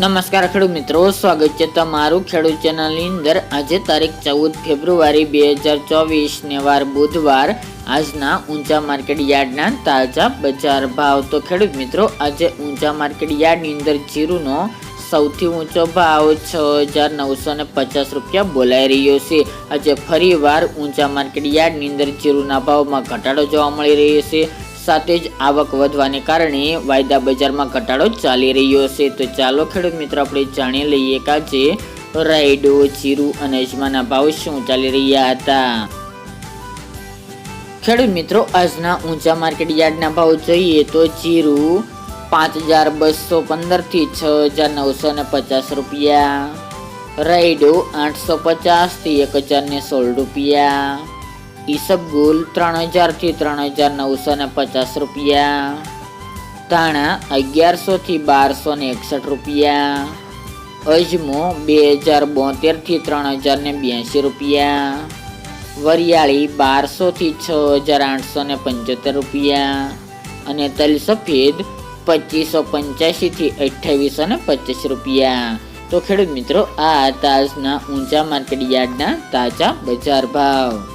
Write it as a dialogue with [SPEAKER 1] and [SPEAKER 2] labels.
[SPEAKER 1] નમસ્કાર ખેડૂત મિત્રો, સ્વાગત છે તમારું ખેડૂત ચેનલની અંદર. આજે તારીખ ચૌદ ફેબ્રુઆરી બે હજાર ચોવીસને વાર બુધવાર. આજના ઊંચા માર્કેટ યાર્ડના તાજા બજાર ભાવ. તો ખેડૂત મિત્રો, આજે ઊંચા માર્કેટ યાર્ડની અંદર જીરુનો સૌથી ઊંચો ભાવ છ હજાર નવસો ને પચાસ રૂપિયા બોલાઈ રહ્યો છે. આજે ફરીવાર ઊંચા માર્કેટ યાર્ડની અંદર જીરુના ભાવમાં ઘટાડો જોવા મળી રહ્યો છે. સાથે જ આવક વધવાને કારણે વાયદા બજારમાં ઘટાડો ચાલી રહ્યો છે. તો ચાલો ખેડૂત મિત્રો, આપણે જાણી લઈએ કે આજે રાયડો, જીરું અને અજમાના ભાવ શું ચાલી રહ્યા હતા. ખેડૂત મિત્રો, આજના ઊંચા માર્કેટ યાર્ડના ભાવ જોઈએ તો જીરું પાંચ હજાર બસો પંદરથી છ હજાર નવસો ને પચાસ રૂપિયા. રાયડો આઠસો પચાસથી એક હજાર ને સોળ રૂપિયા. ઈસબગુલ ત્રણ હજારથી ત્રણ હજાર નવસો ને પચાસ રૂપિયા. ધાણા અગિયારસોથી બારસો ને એકસઠ રૂપિયા. અજમો બે હજાર બોતેરથી ત્રણ હજાર ને બ્યાસી રૂપિયા. વરિયાળી બારસોથી છ હજાર આઠસો ને પંચોતેર રૂપિયા. અને તલ સફેદ પચીસો પંચ્યાસીથી અઠ્ઠાવીસો ને પચીસ રૂપિયા. તો ખેડૂત મિત્રો, આ હતા આજના ઊંચા માર્કેટ યાર્ડના તાજા બજાર ભાવ.